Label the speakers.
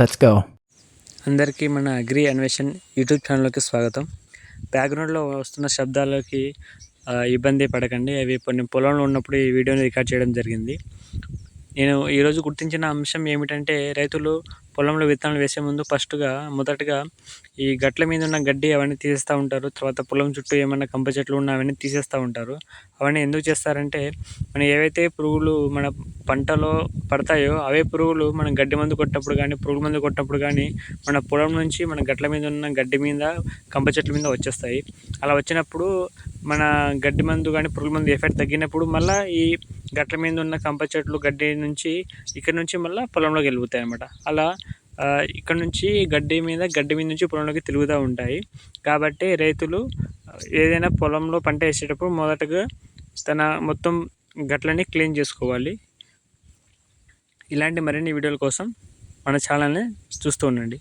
Speaker 1: Let's go
Speaker 2: అందరికీ మన agri Anveshan YouTube ఛానల్కి స్వాగతం. బ్యాక్గ్రౌండ్లో వస్తున్న శబ్దాలకి ఇబ్బంది పడకండి. అవి కొన్ని పొలంలో ఉన్నప్పుడు ఈ వీడియోని రికార్డ్ చేయడం జరిగింది. నేను ఈరోజు గుర్తించిన అంశం ఏమిటంటే రైతులు పొలంలో విత్తనాలు వేసే ముందు ఫస్ట్గా మొదటగా ఈ గట్ల మీద ఉన్న గడ్డి అవన్నీ తీసేస్తూ ఉంటారు. తర్వాత పొలం చుట్టూ ఏమన్నా కంప చెట్లు ఉన్నా అవన్నీ తీసేస్తూ ఉంటారు. అవన్నీ ఎందుకు చేస్తారంటే మనం ఏవైతే పురుగులు మన పంటలో పడతాయో అవే పురుగులు మనం గడ్డి మందు కొట్టినప్పుడు కానీ పురుగు మందు కొట్టినప్పుడు కానీ మన పొలం నుంచి మన గట్ల మీద ఉన్న గడ్డి మీద కంప చెట్ల మీద వచ్చేస్తాయి. అలా వచ్చినప్పుడు మన గడ్డి మందు కానీ పురుగు మందు ఎఫెక్ట్ తగ్గినప్పుడు మళ్ళీ ఈ గట్ల మీద ఉన్న కంప చెట్లు గడ్డి నుంచి ఇక్కడ నుంచి మళ్ళీ పొలంలోకి వెళ్ళిపోతాయి అన్నమాట. అలా ఇక్కడ నుంచి గడ్డి మీద గడ్డి మీద నుంచి పొలంలోకి తిరుగుతూ ఉంటాయి. కాబట్టి రైతులు ఏదైనా పొలంలో పంట వేసేటప్పుడు మొదటగా తన మొత్తం గట్లని క్లీన్ చేసుకోవాలి. ఇలాంటి మరిన్ని వీడియోల కోసం మన ఛానల్ని చూస్తూ ఉండండి.